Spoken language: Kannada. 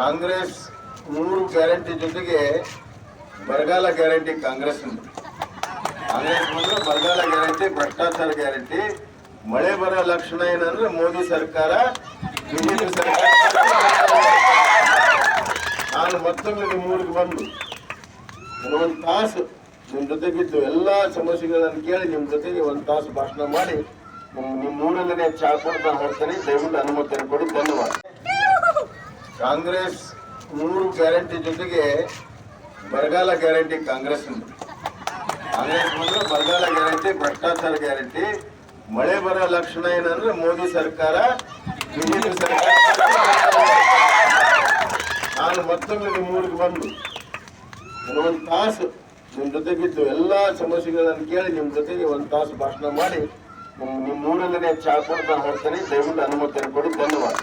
ಕಾಂಗ್ರೆಸ್ ಮೂರು ಗ್ಯಾರಂಟಿ ಜೊತೆಗೆ ಬರಗಾಲ ಗ್ಯಾರಂಟಿ ಕಾಂಗ್ರೆಸ್ ಕಾಂಗ್ರೆಸ್ ಬಂದ್ರೆ ಬರಗಾಲ ಗ್ಯಾರಂಟಿ, ಭ್ರಷ್ಟಾಚಾರ ಗ್ಯಾರಂಟಿ, ಮಳೆ ಬರೋ ಲಕ್ಷಣ ಏನಂದ್ರೆ ಮೋದಿ ಸರ್ಕಾರ, ಬಿಜೆಪಿ ಸರ್ಕಾರ ನಾನು ಮತ್ತೊಮ್ಮೆ ನಿಮ್ಮ ಊರಿಗೆ ಬಂದು ಒಂದು ತಾಸು ನಿಮ್ಮ ಜೊತೆಗಿದ್ದು ಎಲ್ಲಾ ಸಮಸ್ಯೆಗಳನ್ನು ಕೇಳಿ ನಿಮ್ಮ ಜೊತೆಗೆ ಒಂದು ತಾಸು ಭಾಷಣ ಮಾಡಿ ನಿಮ್- ನಿಮ್ಮ ಊರಲ್ಲೇ ಚಾ ಕೊಡ್ತಾ ದಯವಿಟ್ಟು ಅನುಮತಿ ಕೊಡಿ. ಧನ್ಯವಾದ. ಕಾಂಗ್ರೆಸ್ ಮೂರು ಗ್ಯಾರಂಟಿ ಜೊತೆಗೆ ಬರಗಾಲ ಗ್ಯಾರಂಟಿ ಕಾಂಗ್ರೆಸ್ ಕಾಂಗ್ರೆಸ್ ಬಂದ್ರೆ ಬರಗಾಲ ಗ್ಯಾರಂಟಿ, ಭ್ರಷ್ಟಾಚಾರ ಗ್ಯಾರಂಟಿ. ಮಳೆ ಬರೋ ಲಕ್ಷಣ ಏನಂದ್ರೆ ಮೋದಿ ಸರ್ಕಾರ, ಬಿಜೆಪಿ ಸರ್ಕಾರ. ನಾನು ಮತ್ತೊಮ್ಮೆ ನಿಮ್ಮ ಊರಿಗೆ ಬಂದು ಒಂದು ತಾಸು ನಿಮ್ಮ ಜೊತೆಗಿದ್ದು ಎಲ್ಲಾ ಸಮಸ್ಯೆಗಳನ್ನು ಕೇಳಿ ನಿಮ್ಮ ಜೊತೆಗೆ ಒಂದು ತಾಸು ಭಾಷಣ ಮಾಡಿ ನಿಮ್- ನಿಮ್ಮ ಮೂರನೇ ಚಾ ಕೊಡ್ತಾ ದಯವಿಟ್ಟು ಅನುಮತಿಯನ್ನು ಕೊಡಿ. ಧನ್ಯವಾದ.